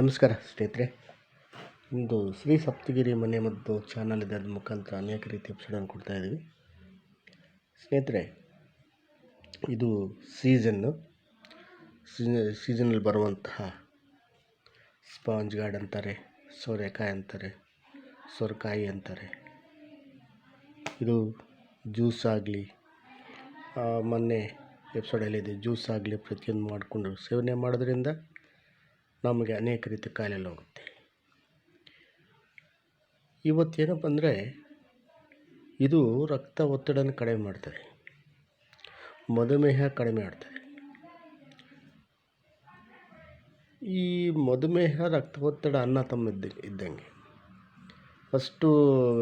ನಮಸ್ಕಾರ ಸ್ನೇಹಿತರೆ, ಇಂದು ಶ್ರೀ ಸಪ್ತಗಿರಿ ಮನೆ ಮದ್ದು ಚಾನಲ್ ಇದೆ ಅದ್ರ ಮುಖಾಂತರ ಅನೇಕ ರೀತಿ ಎಪಿಸೋಡನ್ನು ಕೊಡ್ತಾ ಇದ್ದೀವಿ. ಸ್ನೇಹಿತರೆ, ಇದು ಸೀಸನ್ನು ಸೀಸನಲ್ಲಿ ಬರುವಂತಹ ಸ್ಪಾಂಜ್ ಗಾರ್ಡ್ ಅಂತಾರೆ, ಸೋರೆಕಾಯಿ ಅಂತಾರೆ ಸೋರೆಕಾಯಿ ಅಂತಾರೆ. ಇದು ಜ್ಯೂಸ್ ಆಗಲಿ ಮೊನ್ನೆ ಎಪಿಸೋಡಲ್ಲಿದೆ ಜ್ಯೂಸ್ ಆಗಲಿ ಪ್ರತಿಯೊಂದು ಮಾಡಿಕೊಂಡು ಸೇವನೆ ಮಾಡೋದ್ರಿಂದ ನಮಗೆ ಅನೇಕ ರೀತಿ ಕಾಯಿಲೆಗಳು ಹೋಗುತ್ತೆ. ಇವತ್ತೇನಪ್ಪ ಅಂದರೆ ಇದು ರಕ್ತ ಒತ್ತಡನ ಕಡಿಮೆ ಮಾಡ್ತದೆ. ಮಧುಮೇಹ ಕಡಿಮೆ ಮಾಡ್ತದೆ. ಈ ಮಧುಮೇಹ, ರಕ್ತ ಒತ್ತಡ ಅನ್ನ ತಮ್ಮ ಇದ್ದ ಇದ್ದಂಗೆ. First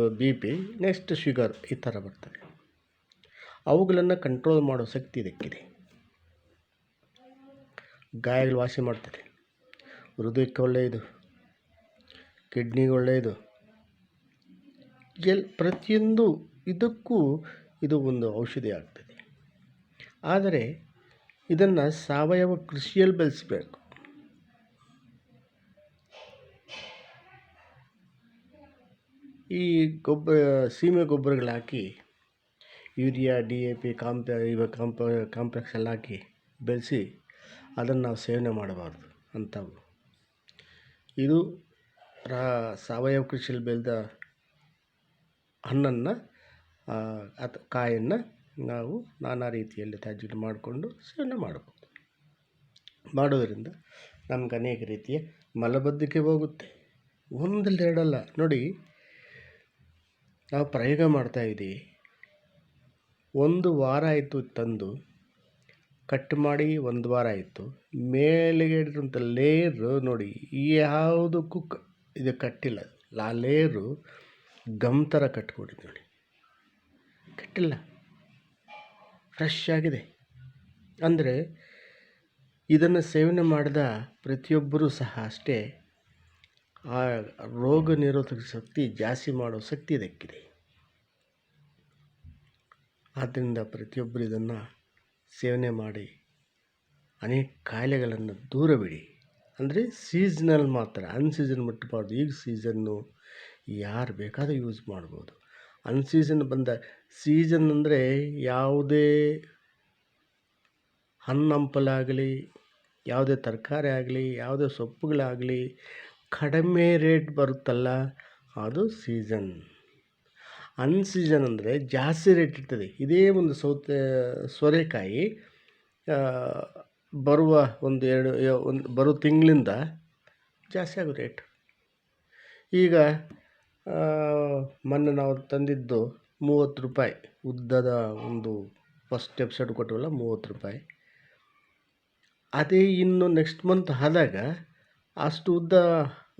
B P next sugar ಈ ಥರ ಬರ್ತದೆ. ಅವುಗಳನ್ನು ಕಂಟ್ರೋಲ್ ಮಾಡೋ ಶಕ್ತಿ ಇದಕ್ಕಿದೆ. ಗಾಯಗಳು ವಾಸಿ ಮಾಡ್ತದೆ. ಹೃದಯಕ್ಕೆ ಒಳ್ಳೆಯದು, ಕಿಡ್ನಿಗೆ ಒಳ್ಳೆಯದು. ಎಲ್, ಪ್ರತಿಯೊಂದು ಇದಕ್ಕೂ ಇದು ಒಂದು ಔಷಧಿ ಆಗ್ತದೆ. ಆದರೆ ಇದನ್ನು ಸಾವಯವ ಕೃಷಿಯಲ್ಲಿ ಬೆಳೆಸಬೇಕು. ಈ ಗೊಬ್ಬರ, ಸೀಮೆ ಗೊಬ್ಬರಗಳು ಹಾಕಿ, ಯೂರಿಯಾ, ಡಿ ಎ ಪಿ, ಕಾಂಪ, ಇವ ಕಾಂಪ, ಕಾಂಪ್ಲೆಕ್ಸ್ ಹಾಕಿ ಬೆಳೆಸಿ ಅದನ್ನು ನಾವು ಸೇವನೆ ಮಾಡಬಾರ್ದು ಅಂಥವು ಇದು ರಾ ಸಾವಯವ ಕೃಷಿಯಲ್ಲಿ ಬೆಳೆದ ಹಣ್ಣನ್ನು ಅಥವಾ ಕಾಯನ್ನು ನಾವು ನಾನಾ ರೀತಿಯಲ್ಲಿ ತ್ಯಾಜ್ಯ ಮಾಡಿಕೊಂಡು ಸೇವನೆ ಮಾಡಬಹುದು ಮಾಡೋದರಿಂದ ನಮ್ಗೆ ಅನೇಕ ರೀತಿಯ ಮಲಬದ್ಧತೆ ಹೋಗುತ್ತೆ. ಒಂದಲ್ಲಿ ಎರಡಲ್ಲ. ನೋಡಿ, ನಾವು ಪ್ರಯೋಗ ಮಾಡ್ತಾಯಿದ್ದೀವಿ ಒಂದು ವಾರ ಆಯಿತು ತಂದು ಕಟ್ ಮಾಡಿ ಒಂದು ವಾರ ಆಯಿತು. ಮೇಲಿಗೆ ಇಟ್ಟಿರುವಂಥ ಲೇಯರು ನೋಡಿ ಯಾವುದಕ್ಕೂ ಕ ಇದು ಕಟ್ಟಿಲ್ಲ. ಆ ಲೇಯರು ಗಮ್ ಥರ ಕಟ್ಕೊಂಡಿದ್ದು ನೋಡಿ. ಕಟ್ಟಿಲ್ಲ. ಫ್ರೆಶ್ ಆಗಿದೆ. ಅಂದರೆ ಇದನ್ನು ಸೇವನೆ ಮಾಡಿದ ಪ್ರತಿಯೊಬ್ಬರೂ ಸಹ ಅಷ್ಟೇ, ಆ ರೋಗ ನಿರೋಧಕ ಶಕ್ತಿ ಜಾಸ್ತಿ ಮಾಡೋ ಶಕ್ತಿ ಇದಕ್ಕಿದೆ. ಆದ್ದರಿಂದ ಪ್ರತಿಯೊಬ್ಬರು ಇದನ್ನು ಸೇವನೆ ಮಾಡಿ ಅನೇಕ ಕಾಯಿಲೆಗಳನ್ನು ದೂರವಿಡಿ. ಅಂದರೆ ಸೀಸನಲ್ ಮಾತ್ರ ಅನ್ಸೀಸನ್ ಮುಟ್ಟಬಾರ್ದು. ಈಗ ಸೀಸನ್ನು ಯಾರು ಬೇಕಾದರೂ ಯೂಸ್ ಮಾಡ್ಬೋದು. ಅನ್ಸೀಸನ್ ಬಂದ ಸೀಸನ್ ಅಂದರೆ ಯಾವುದೇ ಹಣ್ಣು ಹಂಪಲಾಗಲಿ ಯಾವುದೇ ತರಕಾರಿ ಆಗಲಿ, ಯಾವುದೇ ಸೊಪ್ಪುಗಳಾಗಲಿ ಕಡಿಮೆ ರೇಟ್ ಬರುತ್ತಲ್ಲ, ಅದು ಸೀಸನ್ ಅನ್ಸೀಸನ್ ಅಂದರೆ ಜಾಸ್ತಿ ರೇಟ್ ಇರ್ತದೆ. ಇದೇ ಒಂದು ಸೌತೆ, ಸೋರೆಕಾಯಿ ಬರುವ ಒಂದು ಎರಡು ಒಂದು ಬರೋ ತಿಂಗಳಿಂದ ಜಾಸ್ತಿ ಆಗೋ ರೇಟ್ ಈಗ ಮೊನ್ನೆ ನಾವು ತಂದಿದ್ದು ಮೂವತ್ತು ರೂಪಾಯಿ. ಉದ್ದದ ಒಂದು ಫಸ್ಟ್ ಎಪಿಸೋಡ್ ಕೊಟ್ಟವಲ್ಲ, ಮೂವತ್ತು ರೂಪಾಯಿ. ಅದೇ ಇನ್ನು ನೆಕ್ಸ್ಟ್ ಮಂತ್ ಆದಾಗ ಅಷ್ಟು ಉದ್ದ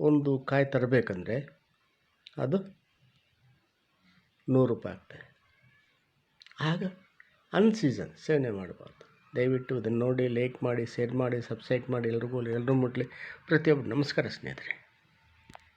ಒಂದು ಕಾಯಿ ತರಬೇಕಂದ್ರೆ ಅದು ನೂರು ರೂಪಾಯಿ ಆಗ್ತದೆ. ಆಗ ಅನ್ಸೀಸನ್ ಸೇವನೆ ಮಾಡಬಾರ್ದು. ದಯವಿಟ್ಟು ಅದನ್ನು ನೋಡಿ ಲೈಕ್ ಮಾಡಿ ಶೇರ್ ಮಾಡಿ ಸಬ್ಸ್ಕ್ರೈಬ್ ಮಾಡಿ, ಎಲ್ರಿಗೂ ಎಲ್ಲರೂ ಮುಟ್ಟಲಿ ಪ್ರತಿಯೊಬ್ಬರು ನಮಸ್ಕಾರ ಸ್ನೇಹಿತರೆ.